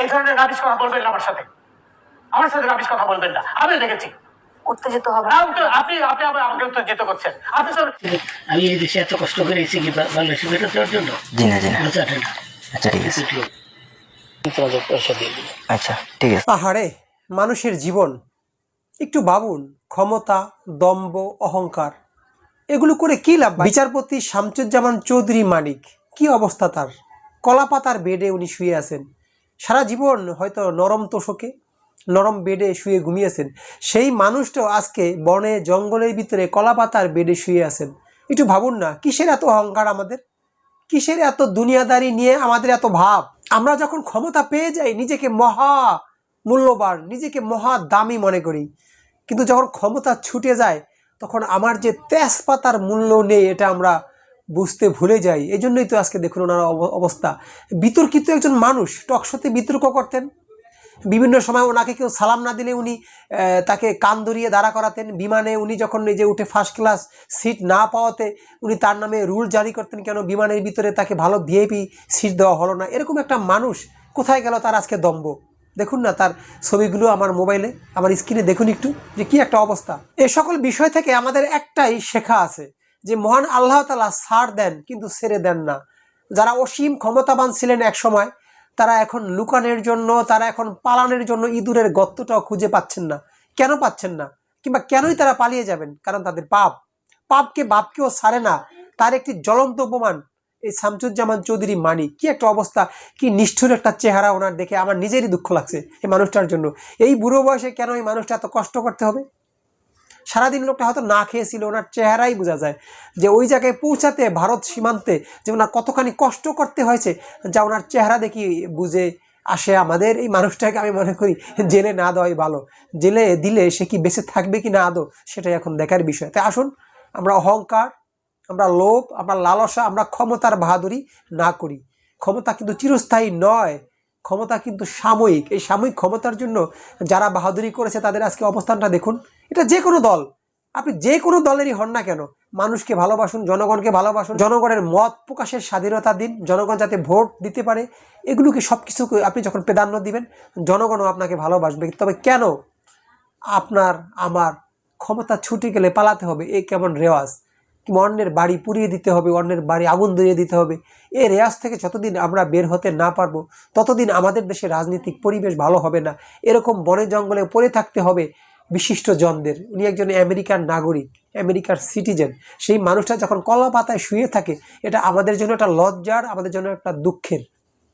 এই ধরনের রাবিশ কথা বলবেন আমার সাথে। আমার সাথে রাবিশ কথা বলবেন না। আমি দেখেছি। উত্তেজিত হবে। আপনি আপনি আমাকে উত্তেজিত করছেন। আপনি তো আমি এই দেশে এত কষ্ট করে এসেছি কি বাংলাদেশে বেরো দেওয়ার জন্য? জি না জি না। আচ্ছা এটা না। আচ্ছা ঠিক আছে। তোমাকে পয়সা দিয়ে দিবো আচ্ছা ঠিক আছে। আহারে মানুষের জীবন একটু ভাবুন ক্ষমতা দম্ভ অহংকার এগুলো করে কি লাভ? বিচারপতি শামসুজ্জামান চৌধুরী মানিক কি অবস্থা তার? কলাপাতার বেডে উনি শুয়ে আছেন। সারা জীবন হয়তো নরম তোষকে, নরম বেডে শুয়ে ঘুমিয়েছেন। সেই মানুষটাও আজকে বনে জঙ্গলের ভিতরে কলাপাতার বেডে শুয়ে আছেন। একটু ভাবুন না, কিসের এত অহংকার আমাদের? কিসের এত দুনিয়াদারি নিয়ে আমাদের এত ভাব? আমরা যখন ক্ষমতা পেয়ে যাই, নিজেকে মহা মূল্যবান, নিজেকে মহা দামি মনে করি। কিন্তু যখন ক্ষমতা ছুটে যায়, তখন আমার যে তেজপাতার মূল্য নেই, এটা আমরা বুঝতে ভুলে যাই এই জন্যই তো আজকে দেখুন ওনার অবস্থা। বিতর্কিত একজন মানুষ, টকশোতে বিতর্ক করতেন। বিভিন্ন সময় ওনাকে কেউ সালাম না দিলে উনি তাকে কান ধরিয়ে দাঁড়া করাতেন। বিমানে উনি যখন নিজে উঠে ফার্স্ট ক্লাস সিট না পাওয়াতে উনি তার নামে রুল জারি করতেন কেন বিমানের ভিতরে তাকে ভালো ভিআইপি সিট দেওয়া হলো না। এরকম একটা মানুষ কোথায় গেল তার আজকে দম্ব দেখুন না তার ছবিগুলো আমার মোবাইলে, আমার স্ক্রিনে দেখুন একটু যে কি একটা অবস্থা। এ সকল বিষয় থেকে আমাদের একটাই শেখা আছে যে মহান আল্লাহ তালা ছাড় দেন, কিন্তু ছেড়ে দেন না। যারা অসীম ক্ষমতাবান ছিলেন এক সময় তারা এখন লুকানের জন্য, তারা এখন পালানের জন্য ইঁদুরের গর্তটাও খুঁজে পাচ্ছেন না। কেন পাচ্ছেন না? কিংবা কেনই তারা পালিয়ে যাবেন? কারণ তাদের পাপ। পাপকে বাপকেও ছাড়ে না। তার একটি জ্বলন্ত উপমান এই শামসুজ্জামান চৌধুরী মানি। কি একটা অবস্থা, কি নিষ্ঠুর একটা চেহারা ওনার দেখে। আমার নিজেরই দুঃখ লাগছে এই মানুষটার জন্য। এই বুড়ো বয়সে কেন এই মানুষটা এত কষ্ট করতে হবে? সারাদিন লোকটা হয়তো না খেয়েছিল ওনার চেহারাই বোঝা যায় যে ওই জায়গায় পৌঁছাতে, ভারত সীমান্তে যে ওনার কতখানি কষ্ট করতে হয়েছে, যা ওনার চেহারা দেখি বুঝে আসে। আমাদের এই মানুষটাকে আমি মনে করি জেলে না দেওয়াই ভালো। জেলে দিলে সে কি বেঁচে থাকবে কি না আদৌ, সেটাই এখন দেখার বিষয়। তাই আসুন, আমরা অহংকার, আমরা লোভ, আমরা লালসা, আমরা ক্ষমতার বাহাদুরি না করি। ক্ষমতা কিন্তু চিরস্থায়ী নয়, ক্ষমতা কিন্তু সাময়িক। এই সাময়িক ক্ষমতার জন্য যারা বাহাদুরি করেছে, তাদের আজকে অবস্থানটা দেখুন। এটা যে কোনো দল। আপনি যে কোনো দলেরই হন না কেন, মানুষকে ভালোবাসুন, জনগণকে ভালোবাসুন, জনগণের মত প্রকাশের স্বাধীনতা দিন, জনগণ যাতে ভোট দিতে পারে, এগুলোকে সব কিছু আপনি যখন প্রাধান্য দিবেন, জনগণও আপনাকে ভালোবাসবে। তবে কেন আপনার, আমার ক্ষমতা ছুটে গেলে পালাতে হবে? এ কেমন রেওয়াজ? কিংবা অন্যের বাড়ি পুড়িয়ে দিতে হবে, অন্যের বাড়ি আগুন ধরিয়ে দিতে হবে? এই রেয়াজ থেকে যতদিন আমরা বের হতে না পারব, ততদিন আমাদের দেশে রাজনৈতিক পরিবেশ ভালো হবে না। এরকম বনে জঙ্গলে পড়ে থাকতে হবে বিশিষ্ট জনদের। উনি একজন আমেরিকার নাগরিক, আমেরিকার সিটিজেন। সেই মানুষটা যখন কলা পাতায় শুয়ে থাকে, এটা আমাদের জন্য একটা লজ্জার, আমাদের জন্য একটা দুঃখের।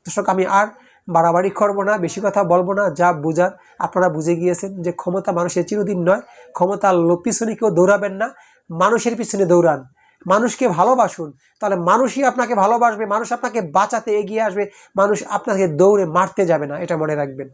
দর্শক, আমি আর বাড়াবাড়ি করব না, বেশি কথা বলব না, যা বোঝার আপনারা বুঝে গিয়েছেন যে ক্ষমতা মানুষের চিরদিন নয়, ক্ষমতার পিছনে কেউ দৌড়াবেন না, মানুষের পিছনে দৌড়ান। মানুষকে ভালোবাসুন, তাহলে মানুষই আপনাকে ভালোবাসবে, মানুষ আপনাকে বাঁচাতে এগিয়ে আসবে, মানুষ আপনাকে দৌড়ে মারতে যাবে না, এটা মনে রাখবেন।